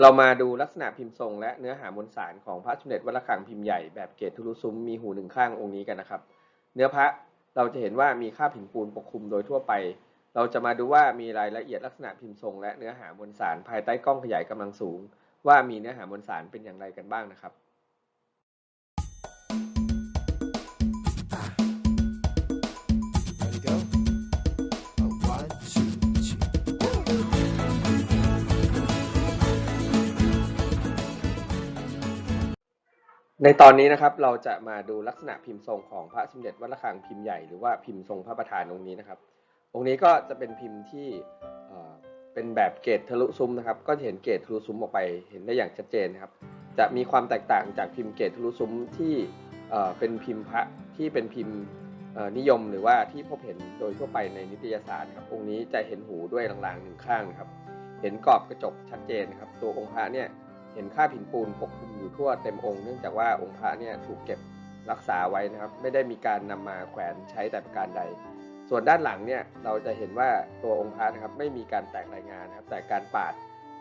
เรามาดูลักษณะพิมพ์ทรง และเนื้อหามวลสารของพระสมเด็จวัดระฆังพิมพ์ใหญ่แบบเกตทุลุซุ้มมีหูหนึ่งข้างองค์นี้กันนะครับ เนื้อพระเราจะเห็นว่ามีค่าผินปูนปกคลุมโดยทั่วไป เราจะมาดูว่ามีรายละเอียดลักษณะพิมพ์ทรง และเนื้อหามวลสารภายใต้กล้องขยายกำลังสูง ว่ามีเนื้อหามวลสารเป็นอย่างไรกันบ้างนะครับ ในตอนนี้นะครับเราจะมาดูลักษณะพิมพ์ทรงของพระสมเด็จวัดระฆังพิมพ์ใหญ่หรือว่าพิมพ์ทรงพระประธานองค์นี้นะครับ องค์นี้ก็จะเป็นพิมพ์ที่เป็นแบบเกตทะลุซุ้มนะครับ ก็จะเห็นเกตทะลุซุ้มออกไปเห็นได้อย่างชัดเจนนะครับ จะมีความแตกต่างจากพิมพ์เกตทะลุซุ้มที่เป็นพิมพ์พระที่เป็นพิมพ์นิยมหรือว่าที่พบเห็นโดยทั่วไปในนิตยสารครับองค์นี้จะเห็นหูด้วยลางๆหนึ่งข้างนะครับ เห็นกรอบกระจกชัดเจนครับตัวองค์พระเนี่ย เห็นค่าบหินปูนปกคลุมอยู่ทั่วเต็มองค์เนื่องจากว่าองค์พระเนี่ยถูกเก็บรักษาไว้นะครับ ไม่ได้มีการนำมาแขวนใช้แต่ประการใด ส่วนด้านหลังเนี่ยเราจะเห็นว่าตัวองค์พระนะครับไม่มีการแตกรายงานนะครับ แต่การปาด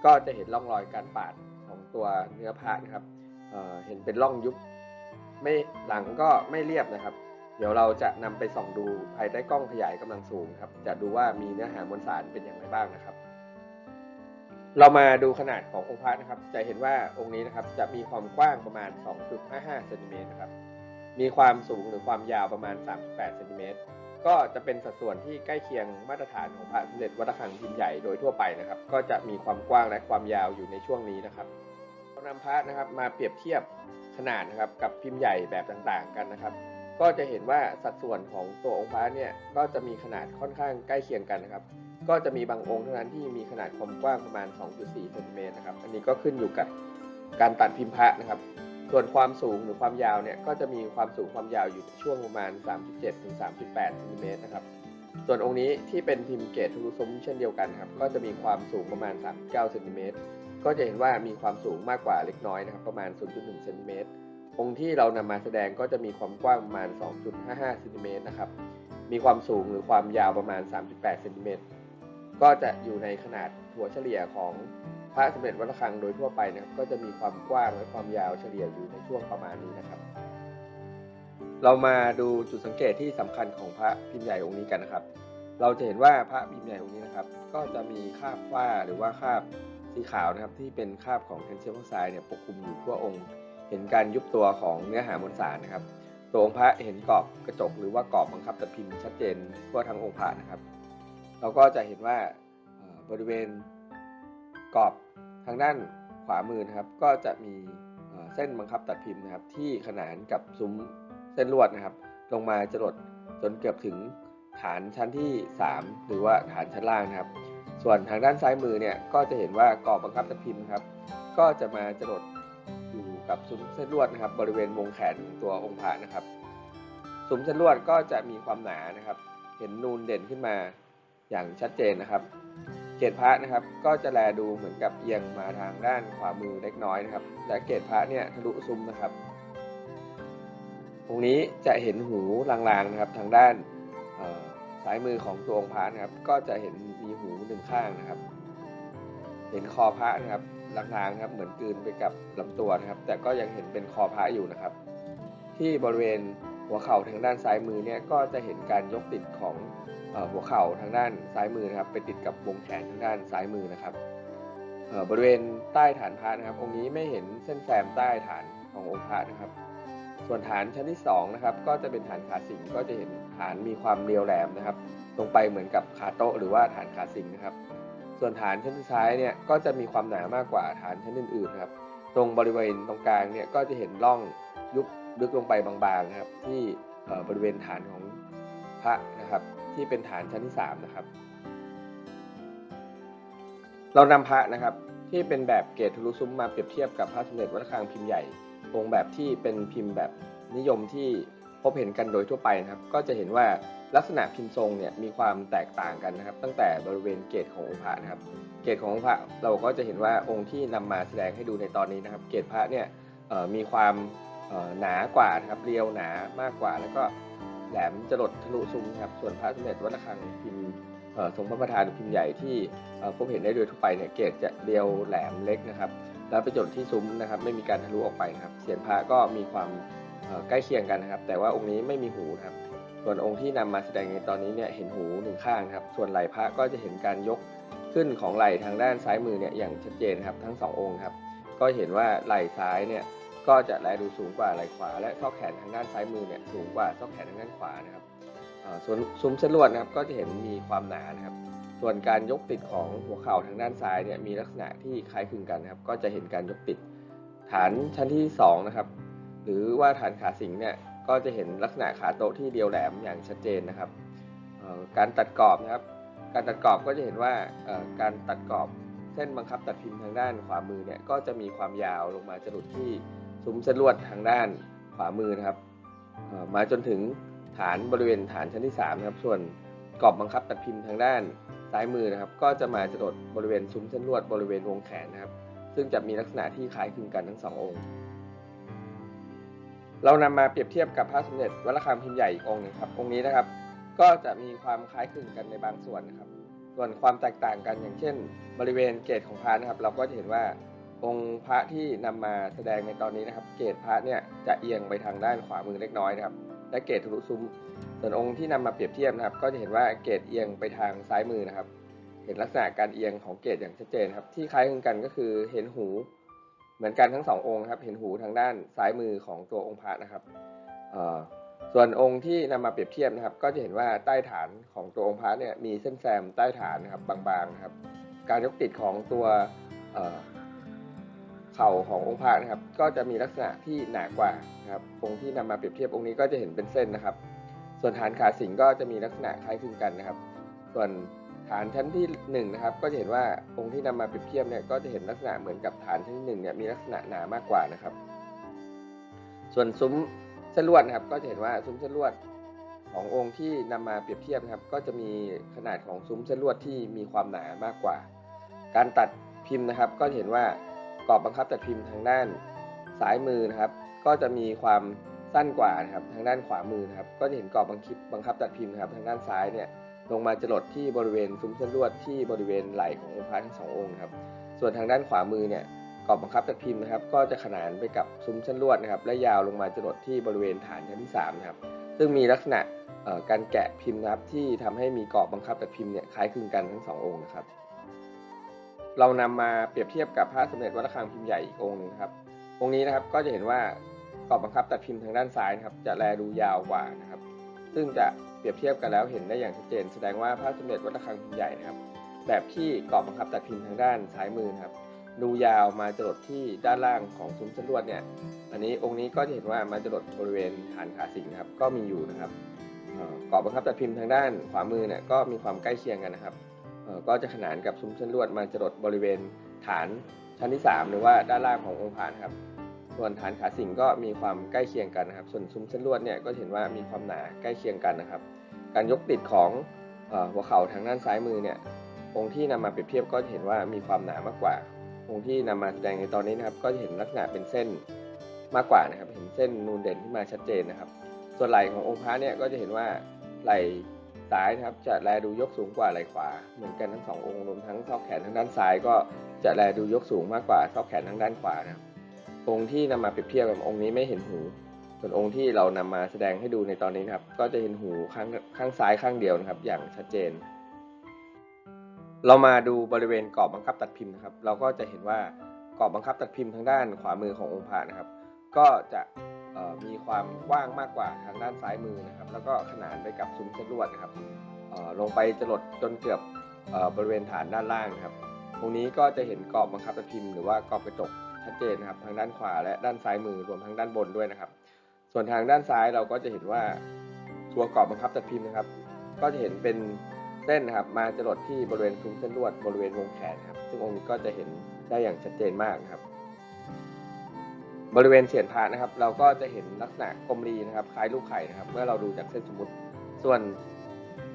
ก็จะเห็นร่องรอยการปาดของตัวเนื้อพระนะครับเเห็นเป็นร่องยุบไม่หลังก็ไม่เรียบนะครับ เดี๋ยวเราจะนำไปส่องดูภายใต้กล้องขยายกำลังสูงครับ จะดูว่ามีเนื้อหามวลสารเป็นอย่างไรบ้างนะครับ เรามาดูขนาดขององค์พระนะครับ จะเห็นว่าองค์นี้นะครับจะมีความกว้างประมาณ 2.55เซนติเมตรนะครับ มีความสูงหรือความยาวประมาณ 38เซนติเมตร ก็จะเป็นสัดส่วนที่ใกล้เคียงมาตรฐานของพระสมเด็จวัดระฆังพิมพ์ใหญ่โดยทั่วไปนะครับ ก็จะมีความกว้างและความยาวอยู่ในช่วงนี้นะครับเรานำพระนะครับมาเปรียบเทียบขนาดนะครับกับพิมพ์ใหญ่แบบต่างๆ กันนะครับ ก็จะเห็นว่าสัดส่วนของตัวองค์พระเนี่ยก็จะมีขนาดค่อนข้างใกล้เคียงกันนะครับ ก็จะมีบางองค์เท่านั้นที่มีขนาดความกว้างประมาณ 2.4เซนติเมตรนะครับ อันนี้ก็ขึ้นอยู่กับการตัดพิมพ์พระนะครับ ส่วนความสูงหรือความยาวเนี่ยก็จะมีความสูงความยาวอยู่ช่วงประมาณ 3.7ถึง3.8เซนติเมตรนะครับ ส่วนองค์นี้ที่เป็นพิมพ์เกตทะลุซุ้มเช่นเดียวกันครับ ก็จะมีความสูงประมาณ 39เซนติเมตร ก็จะเห็นว่ามีความสูงมากกว่าเล็กน้อยนะครับ ประมาณ 0.1เซนติเมตร องค์ที่เรานำมาแสดงก็จะมีความกว้างประมาณ 2.55เซนติเมตรนะครับ มีความสูงหรือความยาวประมาณ 3.8เซนติเมตร ก็จะอยู่ในขนาดถัวเฉลี่ยของพระสมเด็จวัดระฆังโดยทั่วไปนะครับ ก็จะมีความกว้างและความยาวเฉลี่ยอยู่ในช่วงประมาณนี้นะครับ เรามาดูจุดสังเกตที่สำคัญของพระพิมพ์ใหญ่องค์นี้กันนะครับ เราจะเห็นว่าพระพิมพ์ใหญ่องค์นี้นะครับ ก็จะมีคราบฝ้าหรือว่าคราบสีขาวนะครับ ที่เป็นคราบของแคลเซียมออกไซด์เนี่ยปกคลุมอยู่ทั่วองค์ เห็นการยุบตัวของเนื้อหามวลสารนะครับ ตัวองค์พระเห็นกรอบกระจก หรือว่ากรอบบังคับตัดพิมพ์ชัดเจนทั่วทั้งองค์พระนะครับ เราก็จะเห็นว่าบริเวณกรอบทางด้านขวามือนะครับ ก็จะมีเส้นบังคับตัดพิมพ์นะครับ ที่ขนานกับซุ้มเส้นลวดนะครับ ลงมาจรดจนเกือบถึงฐานชั้นที่ 3 หรือว่าฐานชั้นล่างนะครับ ส่วนทางด้านซ้ายมือเนี่ยก็จะเห็นว่ากรอบบังคับตัดพิมพ์ครับ ก็จะมาจรดอยู่กับซุ้มเส้นลวดนะครับ บริเวณวงแขนตัวองค์พระนะครับซุ้มเส้นลวดก็จะมีความหนานะครับ เห็นนูนเด่นขึ้นมา อย่างชัดเจนนะครับ เกศพระนะครับ ก็จะแลดูเหมือนกับเอียงมาทางด้านขวามือเล็กน้อยนะครับ และเกศพระเนี่ยทะลุซุ้มนะครับ ตรงนี้จะเห็นหูลางๆนะครับ ทางด้านซ้ายมือของตัวองค์พระนะครับ ก็จะเห็นมีหูหนึ่งข้างนะครับ เห็นคอพระนะครับลางๆนะครับ เหมือนกืนไปกับลำตัวนะครับ แต่ก็ยังเห็นเป็นคอพระอยู่นะครับ ที่บริเวณ หัวเข่าทางด้านซ้ายมือเนี่ยก็จะเห็นการยกติดของหัวเข่าทางด้านซ้ายมือนะครับไปติดกับวงแขนทางด้านซ้ายมือนะครับบริเวณใต้ฐานพระนะครับ องค์นี้ไม่เห็นเส้นแซมใต้ฐานขององค์พระนะครับ ส่วนฐานชั้นที่สองนะครับก็จะเป็นฐานขาสิงก็จะเห็นฐานมีความเรียวแหลมนะครับตรงไปเหมือนกับขาโต๊ะหรือว่าฐานขาสิงนะครับ ส่วนฐานชั้นที่ซ้ายเนี่ยก็จะมีความหนามากกว่าฐานชั้นอื่นๆนะครับ ตรงบริเวณตรงกลางเนี่ยก็จะเห็นร่องยุบ ลึกลงไปบางๆนะครับ ที่บริเวณฐานของพระนะครับ ที่เป็นฐานชั้นที่3นะครับ เรานำพระนะครับที่เป็นแบบเกตทะลุซุ้มมาเปรียบเทียบกับพระสมเด็จวัดระฆังพิมพ์ใหญ่องค์แบบที่เป็นพิมพ์แบบนิยมที่พบเห็นกันโดยทั่วไปนะครับ ก็จะเห็นว่าลักษณะพิมพ์ทรงเนี่ยมีความแตกต่างกันนะครับ ตั้งแต่บริเวณเกตขององค์พระนะครับ เกตขององค์พระเราก็จะเห็นว่าองค์ที่นำมาแสดงให้ดูในตอนนี้นะครับ เกตพระเนี่ยมีความ หนากว่านะครับเรียวหนามากกว่า แล้วก็แหลมจรดทะลุซุ้มนะครับส่วนพระสมเด็จวัดระฆังพิมพ์ทรงพระประธานพิมพ์ใหญ่ที่พบเห็นได้โดยทั่วไปเนี่ยเกตจะเรียวแหลมเล็กนะครับ แล้วไปจดที่ซุ้มนะครับ ไม่มีการทะลุออกไปนะครับเสียนพระก็มีความใกล้เคียงกันนะครับ แต่ว่าองค์นี้ไม่มีหูนะครับ ส่วนองค์ที่นำมาแสดงในตอนนี้เนี่ยเห็นหูหนึ่งข้างนะครับ ส่วนไหล่พระก็จะเห็นการยกขึ้นของไหล่ทางด้านซ้ายมือเนี่ยอย่างชัดเจนครับทั้งสององค์ครับก็เห็นว่าไหล่ซ้ายเนี่ย ก็จะแลดูสูงกว่าไหล่ขวา และซอกแขนทางด้านซ้ายมือเนี่ยสูงกว่าซอกแขนทางด้านขวานะครับส่วนซุ้มเส้นลวดนะครับก็จะเห็นมีความหนานะครับ ส่วนการยกติดของหัวเข่าทางด้านซ้ายเนี่ยมีลักษณะที่คล้ายคลึงกันนะครับ ก็จะเห็นการยกติดฐานชั้นที่สองนะครับ หรือว่าฐานขาสิงเนี่ยก็จะเห็นลักษณะขาโต๊ะที่เดียวแหลมอย่างชัดเจนนะครับ การตัดกรอบนะครับ การตัดกรอบก็จะเห็นว่าการตัดกรอบเส้นบังคับตัดพิมพ์ทางด้านขวามือเนี่ยก็จะมีความยาวลงมาจะหลุดที่ ซุ้มเส้นลวดทางด้านขวามือนะครับมาจนถึงฐานบริเวณฐานชั้นที่3นะครับ ส่วนกรอบบังคับตัดพิมพ์ทางด้านซ้ายมือนะครับ ก็จะมาจะหลดบริเวณซุ้มเส้นลวดบริเวณวงแขนนะครับ ซึ่งจะมีลักษณะที่คล้ายคลึงกันทั้งสององค์ เรานำมาเปรียบเทียบกับพระสมเด็จวัดระฆังพิมพ์ใหญ่อีกองค์นึงครับ องค์นี้นะครับ ก็จะมีความคล้ายคลึงกันในบางส่วนนะครับ ส่วนความแตกต่างกันอย่างเช่น บริเวณเกตของพระนะครับ เราก็จะเห็นว่า องค์พระที่นำมาแสดงในตอนนี้นะครับ เกตพระเนี่ยจะเอียงไปทางด้านขวามือเล็กน้อยนะครับ และเกตทะลุซุ้ม ส่วนองค์ที่นำมาเปรียบเทียบนะครับ ก็จะเห็นว่าเกตเอียงไปทางซ้ายมือนะครับ เห็นลักษณะการเอียงของเกตอย่างชัดเจนครับ ที่คล้ายคลึงกันก็คือเห็นหู เหมือนกันทั้งสององค์นะครับ เห็นหูทางด้านซ้ายมือของตัวองค์พระนะครับส่วนองค์ที่นำมาเปรียบเทียบนะครับ ก็จะเห็นว่าใต้ฐานของตัวองค์พระเนี่ยมีเส้นแซมใต้ฐานนะครับบางๆนะครับ การยกติดของตัว เข่าขององค์พระนะครับ ก็จะมีลักษณะที่หนากว่านะครับองค์ที่นำมาเปรียบเทียบองค์นี้ก็จะเห็นเป็นเส้นนะครับ ส่วนฐานขาสิงก็จะมีลักษณะคล้ายคลึงกันนะครับ ส่วนฐานชั้นที่หนึ่งนะครับก็จะเห็นว่าองค์ที่นำมาเปรียบเทียบเนี่ยก็จะเห็นลักษณะเหมือนกับฐานชั้นที่หนึ่งเนี่ยมีลักษณะหนามากกว่านะครับ ส่วนซุ้มเส้นลวดนะครับ ก็จะเห็นว่าซุ้มเส้นลวดขององค์ที่นำมาเปรียบเทียบนะครับ ก็จะมีขนาดของซุ้มเส้นลวดที่มีความหนามากกว่า การตัดพิมพ์นะครับ ก็จะเห็นว่า กรอบบังคับตัดพิมพ์ทางด้านซ้ายมือนะครับ ก็จะมีความสั้นกว่านะครับทางด้านขวามือนะครับ ก็จะเห็นกรอบบังคับบังคับตัดพิมพ์นะครับ ทางด้านซ้ายเนี่ยลงมาจรดที่บริเวณซุ้มเส้นลวดที่บริเวณไหล่ขององค์พระทั้งสององค์ครับ ส่วนทางด้านขวามือเนี่ยกรอบบังคับตัดพิมพ์นะครับ ก็จะขนานไปกับซุ้มเส้นลวดนะครับ และยาวลงมาจรดที่บริเวณฐานชั้นที่3นะครับ ซึ่งมีลักษณะการแกะพิมพ์นะครับที่ทำให้มีกรอบบังคับตัดพิมพ์เนี่ยคล้ายคลึงกันทั้งสององค์นะครับ เรานำมาเปรียบเทียบกับพระสมเด็จวัดระฆังพิมพ์ใหญ่อีกองค์หนึงครับ องค์นี้นะครับก็จะเห็นว่ากรอบบังคับตัดพิมพ์ทางด้านซ้ายนะครับ จะแลดูยาวกว่านะครับ ซึ่งจะเปรียบเทียบกันแล้วเห็นได้อย่างชัดเจน แสดงว่าพระสมเด็จวัดระฆังพิมพ์ใหญ่นะครับ แบบที่กรอบบังคับตัดพิมพ์ทางด้านซ้ายมือครับ ดูยาวมาจรดที่ด้านล่างของซุ้มส้นลวดเนี่ย อันนี้องค์นี้ก็จะเห็นว่ามาจรดบริเวณฐานขาสิงครับ ก็มีอยู่นะครับเอ่อกรอบบังคับตัดพิมพ์ทางด้านขวามือเนี่ยก็มีความใกล้เคียงกันนะครับ ก็จะขนานกับซุ้มเส้นลวดมาจรดบริเวณฐานชั้นที่ 3 หรือว่าด้านล่างขององค์พระนครับ ส่วนฐานขาสิงก็มีความใกล้เคียงกันนะครับ ส่วนซุ้มเส้นลวดเนี่ยก็เห็นว่ามีความหนาใกล้เคียงกันนะครับ การยกติดของหัวเข่าทางด้านซ้ายมือเนี่ยองค์ที่นำมาเปรียบเทียบก็จะเห็นว่ามีความหนามากกว่า องค์ที่นำมาแสดงในตอนนี้นะครับ ก็จะเห็นลักษณะเป็นเส้นมากกว่านะครับ เห็นเส้นนูนเด่นขึ้นมาชัดเจนนะครับ ส่วนไหล่ขององค์พระเนี่ยก็จะเห็นว่าไหล่ ซ้ายนะครับจะแลดูยกสูงกว่าไหล่ขวา เหมือนกันทั้งสององค์รวมทั้งซอกแขนทางด้านซ้าย ก็จะแลดูยกสูงมากกว่าซอกแขนทางด้านขวานะครับองค์ที่นำมาเปรียบเทียบกับองค์นี้ไม่เห็นหู ส่วนองค์ที่เรานำมาแสดงให้ดูในตอนนี้นะครับ ก็จะเห็นหูข้างข้างซ้ายข้างเดียวนะครับ อย่างชัดเจน เรามาดูบริเวณกรอบบังคับตัดพิมพ์นะครับ เราก็จะเห็นว่ากรอบบังคับตัดพิมพ์ทางด้านขวามือขององค์พระนะครับ ก็จะ มีความกว้างมากกว่าทางด้านซ้ายมือนะครับ แล้วก็ขนานไปกับซุ้มเส้นลวดนะครับลงไปจรดจนเกือบอบริเวณฐานด้านล่างนะครับ ตรงนี้ก็จะเห็นกรอบบังคับตัดพิมพ์หรือว่ากรอบกระจกชัดเจนนะครับทางด้านขวาและด้านซ้ายมือรวมทั้งด้านบนด้วยนะครับ ส่วนทางด้านซ้ายเราก็จะเห็นว่าตัวกรอบบังคับตัดพิมพ์นะครับ ก็จะเห็นเป็นเส้นนะครับมาจรดที่บริเวณซุ้มเส้นลวดบริเวณวงแขนครับ ซึ่งองค์นี้ก็จะเห็นได้อย่างชัดเจนมากนะครับ บริเวณเสียนพระนะครับ เราก็จะเห็นลักษณะกลมรีนะครับ คล้ายลูกไข่นะครับ เมื่อเราดูจากเส้นสมมติ ส่วน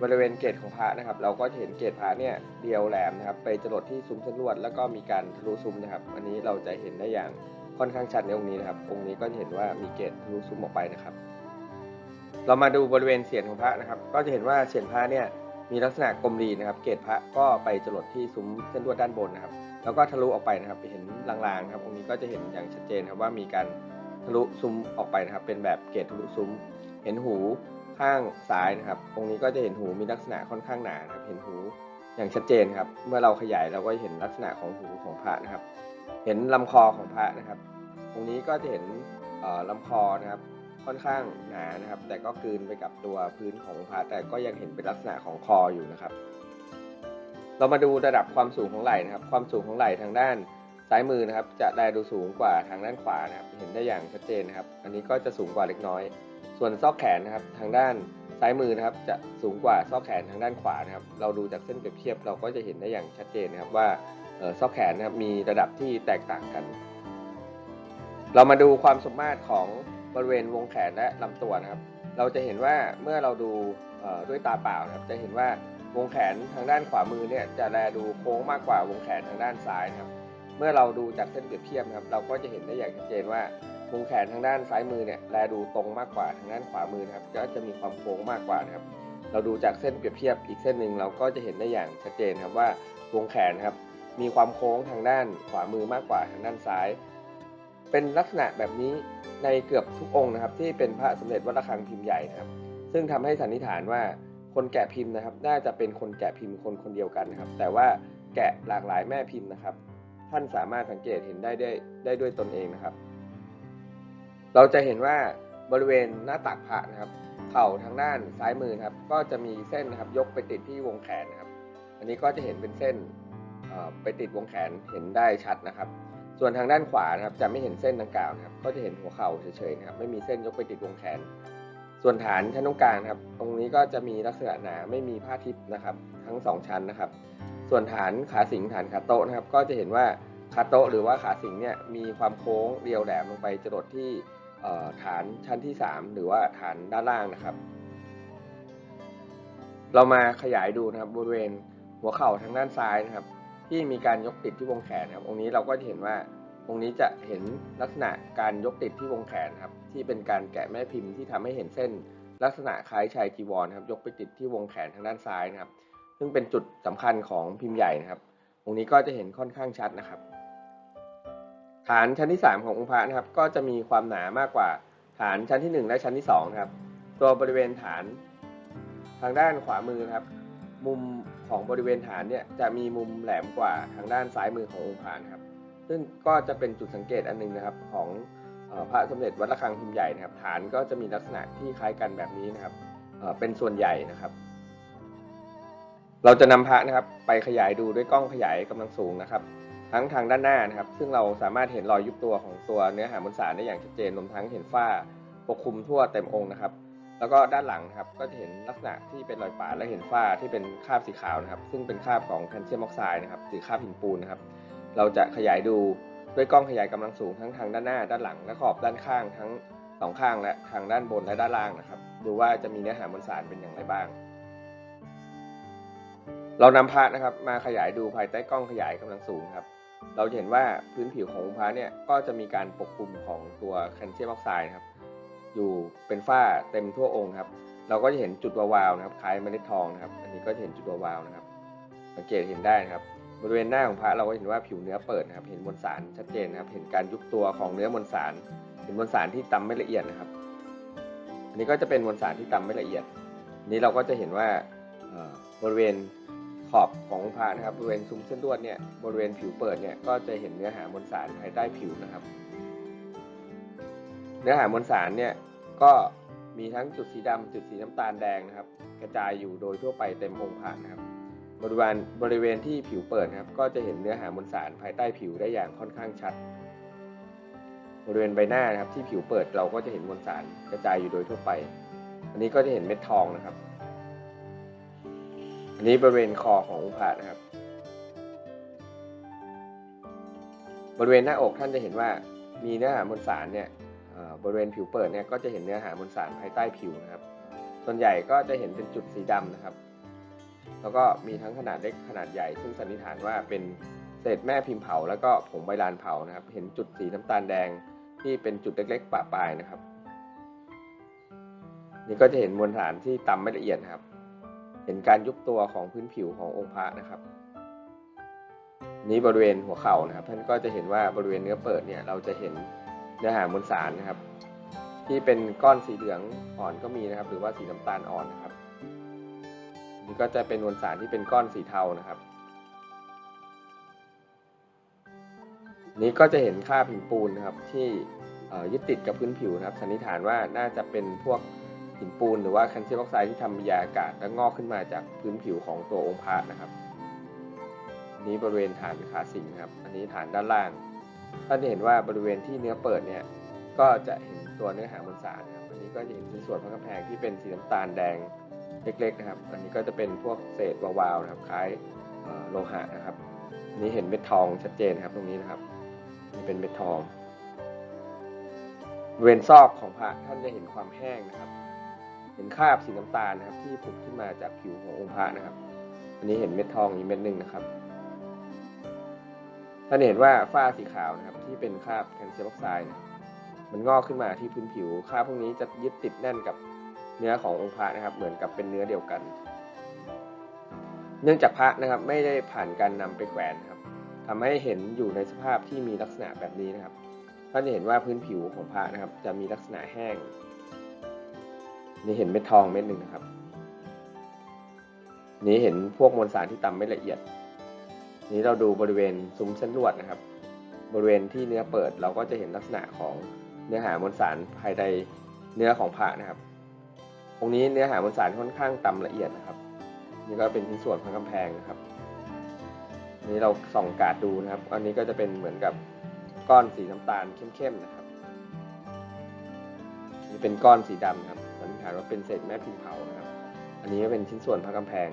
บริเวณเกตของพระนะครับ เราก็จะเห็นเกตพระเนี่ยเดียวแหลมนะครับ ไปจรดที่ซุ้มเส้นลวด แล้วก็มีการทะลุซุ้มนะครับ อันนี้เราจะเห็นได้อย่างค่อนข้างชัดในองค์นี้นะครับ องค์นี้ก็จะเห็นว่ามีเกตทะลุซุ้มออกไปนะครับ เรามาดูบริเวณเสียนของพระนะครับ ก็จะเห็นว่าเสียนพระเนี่ยมีลักษณะกลมรีนะครับ เกตพระก็ไปจรดที่ซุ้มเส้นลวดด้านบนนะครับ แล้วก็ทะลุออกไปนะครับเห็นลางๆครับตรงนี้ก็จะเห็นอย่างชัดเจนครับว่ามีการทะลุซุ้มออกไปนะครับ เป็นแบบเกตทะลุซุ้ม เห็นหูข้างซ้ายนะครับ ตรงนี้ก็จะเห็นหูมีลักษณะค่อนข้างหนานะครับ เห็นหูอย่างชัดเจนครับ เมื่อเราขยายเราก็เห็นลักษณะของหูของพระนะครับ เห็นลำคอของพระนะครับ ตรงนี้ก็จะเห็นเอ่อลำคอนะครับ ค่อนข้างหนานะครับ แต่ก็กลืนไปกับตัวพื้นของพระแต่ก็ยังเห็นเป็นลักษณะของคออยู่นะครับ เรามาดูระดับความสูงของไหล่นะครับ ความสูงของไหล่ทางด้านซ้ายมือนะครับ จะแลดูสูงกว่าทางด้านขวานะครับ เห็นได้อย่างชัดเจนนะครับ อันนี้ก็จะสูงกว่าเล็กน้อย ส่วนซอกแขนนะครับ ทางด้านซ้ายมือนะครับ จะสูงกว่าซอกแขนทางด้านขวานะครับ เราดูจากเส้นเปรียบเทียบเราก็จะเห็นได้อย่างชัดเจนนะครับว่าซอกแขนนะครับมีระดับที่แตกต่างกัน เรามาดูความสมมาตรของบริเวณวงแขนและลำตัวนะครับ เราจะเห็นว่าเมื่อเราดูด้วยตาเปล่านะครับ จะเห็นว่า วงแขนทางด้านขวามือเนี่ยจะแลดูโค้งมากกว่าวงแขนทางด้านซ้ายนะครับ เมื่อเราดูจากเส้นเปรียบเทียบนะครับ เราก็จะเห็นได้อย่างชัดเจนว่าวงแขนทางด้านซ้ายมือเนี่ยแลดูตรงมากกว่าทางด้านขวามือนะครับ ก็จะมีความโค้งมากกว่านะครับ เราดูจากเส้นเปรียบเทียบอีกเส้นหนึ่งเราก็จะเห็นได้อย่างชัดเจนครับว่าวงแขนครับมีความโค้งทางด้านขวามือมากกว่าทางด้านซ้าย เป็นลักษณะแบบนี้ในเกือบทุกองค์นะครับ ที่เป็นพระสมเด็จวัดระฆังพิมพ์ใหญ่นะครับ ซึ่งทำให้สันนิษฐานว่า คนแกะพิมพ์นะครับ น่าจะเป็นคนแกะพิมพ์คนคนเดียวกันนะครับ แต่ว่าแกะหลากหลายแม่พิมพ์นะครับ ท่านสามารถสังเกตเห็นได้ได้ได้ด้วยตนเองนะครับ เราจะเห็นว่าบริเวณหน้าตักพระนะครับ เข่าทางด้านซ้ายมือครับ ก็จะมีเส้นนะครับยกไปติดที่วงแขนนะครับ อันนี้ก็จะเห็นเป็นเส้นอ่อไปติดวงแขนเห็นได้ชัดนะครับ ส่วนทางด้านขวานะครับจะไม่เห็นเส้นดังกล่าวนะครับ ก็จะเห็นหัวเข่าเฉยๆนะครับ ไม่มีเส้นยกไปติดวงแขน ส่วนฐานชั้นตรงกลางนะครับ ตรงนี้ก็จะมีลักษณะหนาไม่มีผ้าทิพย์นะครับ ทั้งสองชั้นนะครับ ส่วนฐานขาสิงฐานขาโต๊ะนะครับ ก็จะเห็นว่าขาโต๊ะหรือว่าขาสิงเนี่ยมีความโค้งเรียวแหลมลงไปจรดที่เอ่ฐานชั้นที่ 3 หรือว่าฐานด้านล่างนะครับ เรามาขยายดูนะครับบริเวณหัวเข่าทางด้านซ้ายนะครับ ที่มีการยกติดที่วงแขนนะครับ ตรงนี้เราก็จะเห็นว่า ตรงนี้จะเห็นลักษณะการยกติดที่วงแขนครับ ที่เป็นการแกะแม่พิมพ์ที่ทำให้เห็นเส้น ลักษณะคล้ายชายจีวรนครับ ยกไปติดที่วงแขนทางด้านซ้ายนะครับ ซึ่งเป็นจุดสำคัญของพิมพ์ใหญ่นะครับ ตรงนี้ก็จะเห็นค่อนข้างชัดนะครับ ฐานชั้นที่ 3 ขององค์พระนะครับ ก็จะมีความหนามากกว่าฐานชั้นที่ 1 และชั้นที่2นะครับ ตัวบริเวณฐานทางด้านขวามือครับ มุมของบริเวณฐานเนี่ยจะมีมุมแหลมกว่าทางด้านซ้ายมือขององค์พระครับ ซึ่งก็จะเป็นจุดสังเกตอันหนึงนะครับของอพระสมเด็จวัดระฆังพิมพ์ใหญ่นะครับ ฐานก็จะมีลักษณะที่คล้ายกันแบบนี้นะครับเเป็นส่วนใหญ่นะครับ เราจะนำพระนะครับ ไปขยายดูด้วยกล้องขยายกำลังสูงนะครับ ทั้งทางด้านหน้านะครับ ซึ่งเราสามารถเห็นรอยยุบตัวของตัวเนื้อหามวลสารได้อย่างชัดเจนรวมทั้งเห็นฝ้าปกคลุมทั่วเต็มองค์นะครับ แล้วก็ด้านหลังนะครับก็จะเห็นลักษณะที่เป็นรอยปาดและเห็นฝ้าที่เป็นคราบสีขาวนะครับ ซึ่งเป็นคราบของแคลเซียมออกไซด์นะครับหรือคราบหินปูนนะครับ เราจะขยายดูด้วยกล้องขยายกำลังสูงทั้งทางด้านหน้าด้านหลัง และขอบด้านข้างทั้งสองข้างและทางด้านบนและด้านล่างนะครับ ดูว่าจะมีเนื้อหามวลสารเป็นอย่างไรบ้าง เรานำพระนะครับมาขยายดูภายใต้กล้องขยายกำลังสูงครับ เราจะเห็นว่าพื้นผิวขององค์พระเนี่ยก็จะมีการปกคลุมของตัวแคลเซียมออกไซด์นะครับ อยู่เป็นฝ้าเต็มทั่วองค์ครับ เราก็จะเห็นจุดวาวๆนะครับคล้ายเมล็ดทองนะครับ อันนี้ก็จะเห็นจุดวาวๆนะครับ สังเกตเห็นได้นะครับ บริเวณหน้าของพระเราก็เห็นว่าผิวเนื้อเปิดนะครับ เห็นมวลสารชัดเจนนะครับ เห็นการยุบตัวของเนื้อมวลสาร เห็นมวลสารที่ตำไม่ละเอียดนะครับ อันนี้ก็จะเป็นมวลสารที่ตำไม่ละเอียดอันนี้เราก็จะเห็นว่าบริเวณขอบขององค์พระนะครับ บริเวณซุ้มเส้นลวดเนี่ย บริเวณผิวเปิดเนี่ย ก็จะเห็นเนื้อหามวลสารภายใต้ผิวนะครับ เนื้อหามวลสารเนี่ย ก็มีทั้งจุดสีดำจุดสีน้ำตาลแดงนะครับ กระจายอยู่โดยทั่วไปเต็มองค์พระนะครับ บริเวณบริเวณที่ผิวเปิดครับ ก็จะเห็นเนื้อหามวลสารภายใต้ผิวได้อย่างค่อนข้างชัด บริเวณใบหน้านะครับ ที่ผิวเปิดเราก็จะเห็นมวลสารกระจายอยู่โดยทั่วไป อันนี้ก็จะเห็นเม็ดทองนะครับ อันนี้บริเวณคอขององค์พระนะครับ บริเวณหน้าอกท่านจะเห็นว่ามีเนื้อหามวลสารเนี่ยบริเวณผิวเปิดเนี่ยก็จะเห็นเนื้อหามวลสารภายใต้ผิวนะครับ ส่วนใหญ่ก็จะเห็นเป็นจุดสีดำนะครับ แล้วก็มีทั้งขนาดเล็กขนาดใหญ่ ซึ่งสันนิษฐานว่าเป็นเศษแม่พิมพ์เผา แล้วก็ผงใบลานเผานะครับ เห็นจุดสีน้ำตาลแดงที่เป็นจุดเล็กๆปะปลายนะครับ นี่ก็จะเห็นมวลสารที่ตำไม่ละเอียดครับ เห็นการยุบตัวของพื้นผิวขององค์พระนะครับ นี้บริเวณหัวเข่านะครับ ท่านก็จะเห็นว่าบริเวณเนื้อเปิดเนี่ยเราจะเห็นเนื้อหามวลสารนะครับ ที่เป็นก้อนสีเหลืองอ่อนก็มีนะครับ หรือว่าสีน้ำตาลอ่อนนะครับ นี่ก็จะเป็นมวลสารที่เป็นก้อนสีเทานะครับ นี้ก็จะเห็นค่าบหินปูนนะครับที่ยึดติดกับพื้นผิวนะครับสันนิษฐานว่าน่าจะเป็นพวกหินปูนหรือว่าแคลเซียมออกไซด์ที่ทำยาอากาศและงอกขึ้นมาจากพื้นผิวของตัวองค์พระนะครับนี้บริเวณฐานขาสิงครับ อันนี้ฐานด้านล่างท่านจะเห็นว่าบริเวณที่เนื้อเปิดเนี่ยก็จะเห็นตัวเนื้อหามวลสารนะครับอันนี้ก็จะเห็นชิ้นส่วนพระกำแพงที่เป็นสีน้ำตาลแดง เล็กๆนะครับ อันนี้ก็จะเป็นพวกเศษวาวๆนะครับ คล้ายโลหะนะครับอันนี้เห็นเม็ดทองชัดเจนครับตรงนี้นะครับนี่เป็นเม็ดทอง เวณซอกของพระท่านจะเห็นความแห้งนะครับ เห็นคราบสีน้ำตาลนะครับ ที่ผุดขึ้นมาจากผิวขององค์พระนะครับ อันนี้เห็นเม็ดทองอีกเม็ดหนึ่งนะครับท่านเห็นว่าฝ้าสีขาวนะครับ ที่เป็นคราบแคลเซียมออกไซด์มันงอกขึ้นมาที่พื้นผิวคราบพวกนี้จะยึดติดแน่นกับ เนื้อขององค์พระนะครับ เหมือนกับเป็นเนื้อเดียวกัน เนื่องจากพระนะครับไม่ได้ผ่านการนำไปแขวนนะครับทำให้เห็นอยู่ในสภาพที่มีลักษณะแบบนี้นะครับท่านจะเห็นว่าพื้นผิวของพระนะครับ จะมีลักษณะแห้ง นี่เห็นเม็ดทองเม็ดหนึ่งนะครับ นี้เห็นพวกมวลสารที่ต่ำไม่ละเอียด นี้เราดูบริเวณซุ้มเส้นลวดนะครับ บริเวณที่เนื้อเปิดเราก็จะเห็นลักษณะของเนื้อหามวลสารภายในเนื้อของพระนะครับ ตรงนี้เนื้อหามวลสารค่อนข้างต่ำละเอียดนะครับ นี่ก็เป็นชิ้นส่วนของกำแพงนะครับ นี่เราส่องกาดดูนะครับ อันนี้ก็จะเป็นเหมือนกับก้อนสีน้ำตาลเข้มๆนะครับ นี่เป็นก้อนสีดำครับสันนิษฐานว่าเป็นเศษแม่พิมพ์เผานะครับ อันนี้ก็เป็นชิ้นส่วนพระกำแพง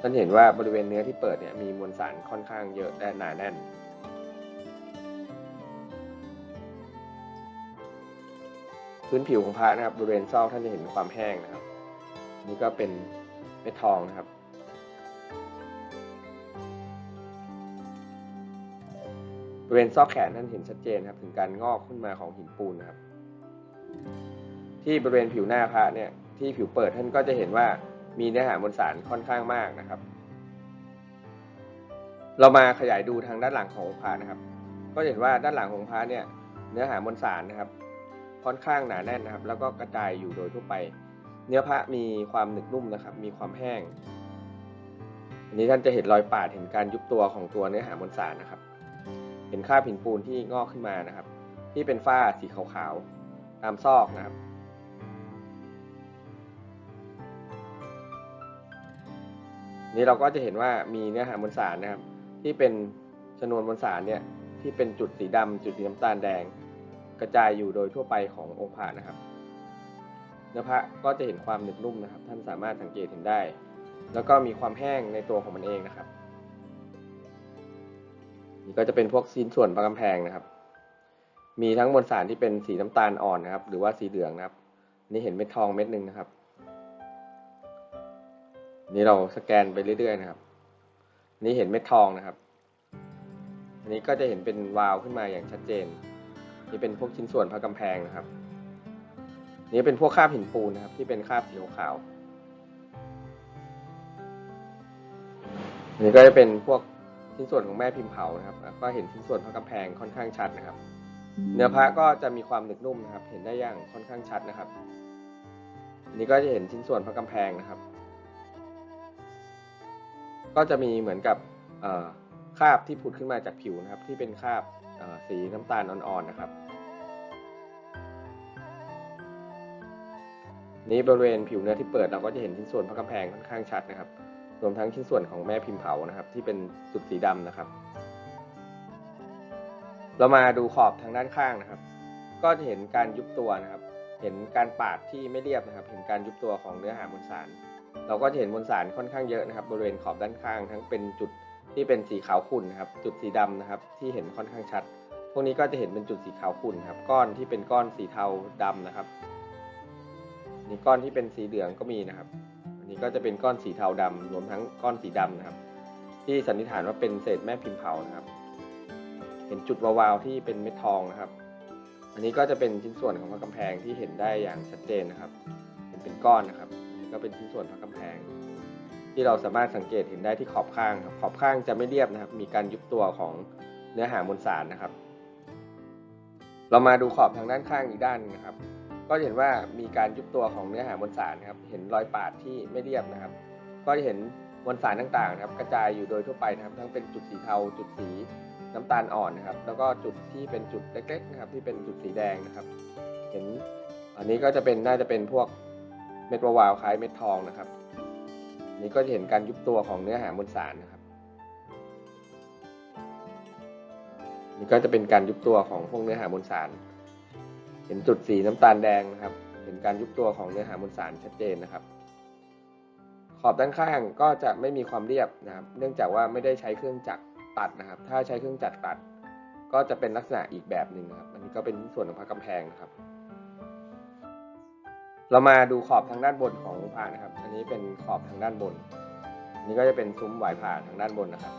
ท่านเห็นว่าบริเวณเนื้อที่เปิดเนี่ยมีมวลสารค่อนข้างเยอะและหนาแน่น พื้นผิวของพระนะครับบริเวณซอกท่านจะเห็นความแห้งนะครับ นี่ก็เป็นเม็ดทองนะครับ บริเวณซอกแขนท่านเห็นชัดเจนครับ ถึงการงอกขึ้นมาของหินปูนนะครับ ที่บริเวณผิวหน้าพระเนี่ยที่ผิวเปิดท่านก็จะเห็นว่ามีเนื้อหามวลสารค่อนข้างมากนะครับ เรามาขยายดูทางด้านหลังขององค์พระนะครับ ก็เห็นว่าด้านหลังของพระเนี่ยเนื้อหามวลสารนะครับ ค่อนข้างหนาแน่นนะครับ แล้วก็กระจายอยู่โดยทั่วไป เนื้อพระมีความหนึบนุ่มนะครับ มีความแห้ง อันนี้ท่านจะเห็นรอยปาดเห็นการยุบตัวของตัวเนื้อหามวลสารนะครับ เห็นคราบหินปูนที่งอกขึ้นมานะครับ ที่เป็นฝ้าสีขาวๆตามซอกนะครับนี่เราก็จะเห็นว่ามีเนื้อหามวลสารนะครับ ที่เป็นชนวนมวลสารเนี่ยที่เป็นจุดสีดำจุดสีน้ำตาลแดง กระจายอยู่โดยทั่วไปขององค์พระนะครับ เนื้อพระก็จะเห็นความหนึบนุ่มนะครับ ท่านสามารถสังเกตเห็นได้ แล้วก็มีความแห้งในตัวของมันเองนะครับ นี่ก็จะเป็นพวกชิ้นส่วนพระกำแพงนะครับ มีทั้งมวลสารที่เป็นสีน้ำตาลอ่อนนะครับ หรือว่าสีเหลืองนะครับ นี่เห็นเม็ดทองเม็ดหนึ่งนะครับ นี่เราสแกนไปเรื่อยๆนะครับ นี่เห็นเม็ดทองนะครับอันนี้ก็จะเห็นเป็นวาวขึ้นมาอย่างชัดเจน นี่เป็นพวกชิ้นส่วนพระกำแพงนะครับ นี่เป็นพวกคราบหินปูนนะครับ ที่เป็นคราบสีขาวอันนี้ก็จะเป็นพวกชิ้นส่วนของแม่พิมพ์เผานะครับ ก็เห็นชิ้นส่วนพระกำแพงค่อนข้างชัดนะครับ เนื้อพระก็จะมีความหนึบนุ่มนะครับ เห็นได้อย่างค่อนข้างชัดนะครับอันนี้ก็จะเห็นชิ้นส่วนพระกำแพงนะครับ ก็จะมีเหมือนกับคราบที่ผุดขึ้นมาจากผิวนะครับ ที่เป็นคราบสีน้ำตาลอ่อนๆนะครับ นี้บริเวณผิวเนื้อที่เปิดเราก็จะเห็นชิ้นส่วนพระกำแพงค่อนข้างชัดนะครับ รวมทั้งชิ้นส่วนของแม่พิมพ์เผานะครับ ที่เป็นจุดสีดำนะครับ เรามาดูขอบทางด้านข้างนะครับ ก็จะเห็นการยุบตัวนะครับ เห็นการปาดที่ไม่เรียบนะครับ เห็นการยุบตัวของเนื้อหามวลสาร เราก็จะเห็นมวลสารค่อนข้างเยอะนะครับ บริเวณขอบด้านข้าง ทั้งเป็นจุดที่เป็นสีขาวขุ่นนะครับ จุดสีดำนะครับ ที่เห็นค่อนข้างชัด พวกนี้ก็จะเห็นเป็นจุดสีขาวขุ่นครับ ก้อนที่เป็นก้อนสีเทาดำนะครับ นี่ก้อนที่เป็นสีเหลืองก็มีนะครับ อันนี้ก็จะเป็นก้อนสีเทาดำรวมทั้งก้อนสีดำนะครับ ที่สันนิษฐานว่าเป็นเศษแม่พิมพ์เผานะครับ เห็นจุดวาวๆที่เป็นเม็ดทองนะครับ อันนี้ก็จะเป็นชิ้นส่วนของพระกำแพงที่เห็นได้อย่างชัดเจนนะครับ เห็นเป็นก้อนนะครับก็เป็นชิ้นส่วนพระกำแพง ที่เราสามารถสังเกตเห็นได้ที่ขอบข้างครับ ขอบข้างจะไม่เรียบนะครับ มีการยุบตัวของเนื้อหามวลสารนะครับ เรามาดูขอบทางด้านข้างอีกด้านนะครับ ก็จะเห็นว่ามีการยุบตัวของเนื้อหามวลสารนะครับ เห็นรอยปาดที่ไม่เรียบนะครับ ก็จะเห็นมวลสารต่างๆนะครับ กระจายอยู่โดยทั่วไปนะครับ ทั้งเป็นจุดสีเทา จุดสีน้ำตาลอ่อนนะครับ แล้วก็จุดที่เป็นจุดเล็กๆนะครับ ที่เป็นจุดสีแดงนะครับ เห็นอันนี้ก็จะเป็นน่าจะเป็นพวกเม็ดวาวคล้ายเม็ดทองนะครับ นี้ก็จะเห็นการยุบตัวของเนื้อหามวลสารนะครับ นี่ก็จะเป็นการยุบตัวของพวกเนื้อหามวลสาร ห็นจุดสีน้ำตาลแดงนะครับ เห็นการยุบตัวของเนื้อหามวลสารชัดเจนนะครับ ขอบด้านข้างก็จะไม่มีความเรียบนะครับ เนื่องจากว่าไม่ได้ใช้เครื่องจักรตัดนะครับ ถ้าใช้เครื่องจักรตัด ก็จะเป็นลักษณะอีกแบบหนึ่งนะครับ อันนี้ก็เป็นส่วนของพระกำแพงนะครับ เรามาดูขอบทางด้านบนของพระนะครับ อันนี้เป็นขอบทางด้านบนนนี้ก็จะเป็นซุ้มหวายผ่าทางด้านบนนะครับ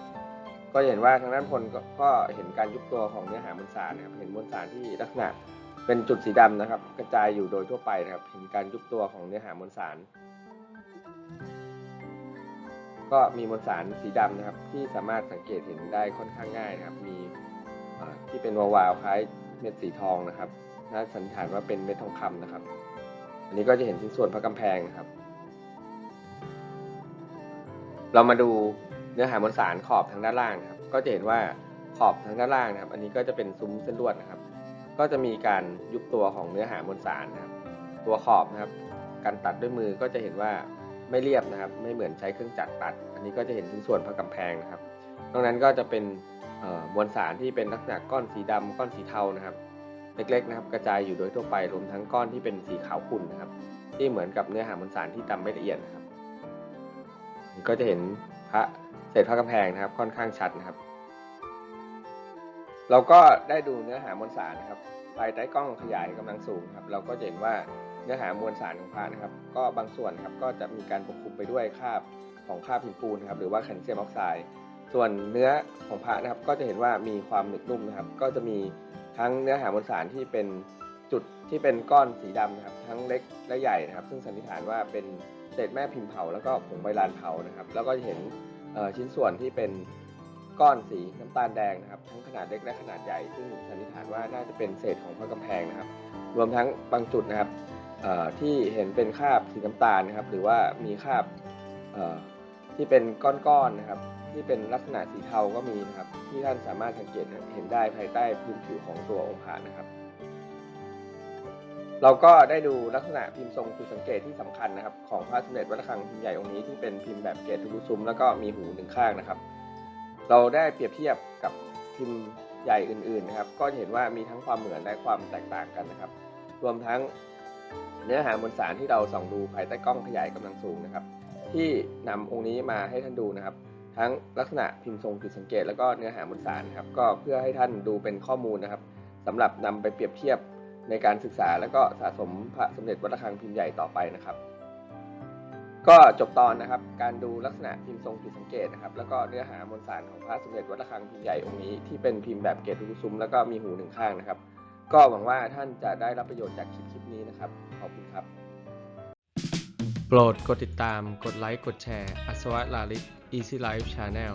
ก็เห็นว่าทางด้านบนก็ก็เห็นการยุบตัวของเนื้อหามวลสารนะครับ เห็นมวลสารที่ลักษณะ เป็นจุดสีดำนะครับ กระจายอยู่โดยทั่วไปนะครับเห็นการยุบตัวของเนื้อหามวลสาร ก็มีมวลสารสีดำนะครับ ที่สามารถสังเกตเห็นได้ค่อนข้างง่ายนะครับ มีที่เป็นวาวๆคล้ายเม็ดสีทองนะครับน่าสันนิษฐานว่าเป็นเม็ดทองคำนะครับ อันนี้ก็จะเห็นชิ้นส่วนพระกำแพงนะครับ เรามาดูเนื้อหามวลสารขอบทางด้านล่างนะครับ ก็จะเห็นว่าขอบทางด้านล่างนะครับ อันนี้ก็จะเป็นซุ้มเส้นลวดนะครับ ก็จะมีการยุบตัวของเนื้อหามวลสารนะครับ ตัวขอบนะครับ การตัดด้วยมือก็จะเห็นว่าไม่เรียบนะครับ ไม่เหมือนใช้เครื่องจักรตัด อันนี้ก็จะเห็นชิ้นส่วนพระกำแพงนะครับนอกนั้นก็จะเป็นมวลสารที่เป็นลักษณะก้อนสีดำก้อนสีเทานะครับ เล็กๆนะครับ กระจายอยู่โดยทั่วไปรวมทั้งก้อนที่เป็นสีขาวขุ่นนะครับ ที่เหมือนกับเนื้อหามวลสารที่ตำไม่ละเอียดนะครับก็จะเห็นพระเศษพระกำแพงนะครับ ค่อนข้างชัดนะครับ เราก็ได้ดูเนื้อหามวลสารนะครับภายใต้กล้องขยายกำลังสูงครับ เราก็จะเห็นว่าเนื้อหามวลสารของพระนะครับ ก็บางส่วนครับก็จะมีการปกคลุมไปด้วยคราบของคราบหินปูนนะครับหรือว่าแคลเซียมออกไซด์ส่วนเนื้อของพระนะครับก็จะเห็นว่ามีความหนึบนุ่มนะครับ ก็จะมีทั้งเนื้อหามวลสารที่เป็นจุดที่เป็นก้อนสีดำนะครับ ทั้งเล็กและใหญ่นะครับ ซึ่งสันนิษฐานว่าเป็นเศษแม่พิมพ์เผาแล้วก็ผงใบลานเผานะครับ แล้วก็จะเห็นชิ้นส่วนที่เป็น ก้อนสีน้ำตาลแดงนะครับ ทั้งขนาดเล็กและขนาดใหญ่ ซึ่งสันนิษฐานว่าน่าจะเป็นเศษของพระกำแพงนะครับ รวมทั้งบางจุดนะครับที่เห็นเป็นคราบสีน้ำตาลนะครับ หรือว่ามีคราบที่เป็นก้อนๆนะครับ ที่เป็นลักษณะสีเทาก็มีนะครับ ที่ท่านสามารถสังเกตเห็นได้ภายใต้พื้นผิวของตัวองค์พระนะครับ เราก็ได้ดูลักษณะพิมพ์ทรงจุดสังเกตที่สำคัญนะครับ ของพระสมเด็จวัดระฆังพิมพ์ใหญ่องค์นี้ที่เป็นพิมพ์แบบเกรดทะลุซุ้มแล้วก็มีหูหนึ่งข้างนะครับ เราได้เปรียบเทียบกับพิมพ์ใหญ่อื่นๆนะครับ ก็เห็นว่ามีทั้งความเหมือนและความแตกต่างกันนะครับ รวมทั้งเนื้อหามวลสารที่เราส่องดูภายใต้กล้องขยายกำลังสูงนะครับ ที่นำองค์นี้มาให้ท่านดูนะครับ ทั้งลักษณะพิมพ์ทรงจุดสังเกต แล้วก็เนื้อหามวลสารนะครับก็เพื่อให้ท่านดูเป็นข้อมูลนะครับสำหรับนำไปเปรียบเทียบในการศึกษา แล้วก็สะสมพระสมเด็จวัดระฆังพิมพ์ใหญ่ต่อไปนะครับ ก็จบตอนนะครับ การดูลักษณะพิมพ์ทรงจุดสังเกตนะครับ แล้วก็เนื้อหามวลสารของพระสมเด็จวัดระฆังพิมพ์ใหญ่องค์นี้ที่เป็นพิมพ์แบบเกรดทุซุ้มแล้วก็มีหูหนึ่งข้างนะครับ ก็หวังว่าท่านจะได้รับประโยชน์จากคลิปคลิปนี้นะครับ ขอบคุณครับ โปรดกดติดตาม กดไลค์ กดแชร์ อัศวะลาลิศ Easy Life Channel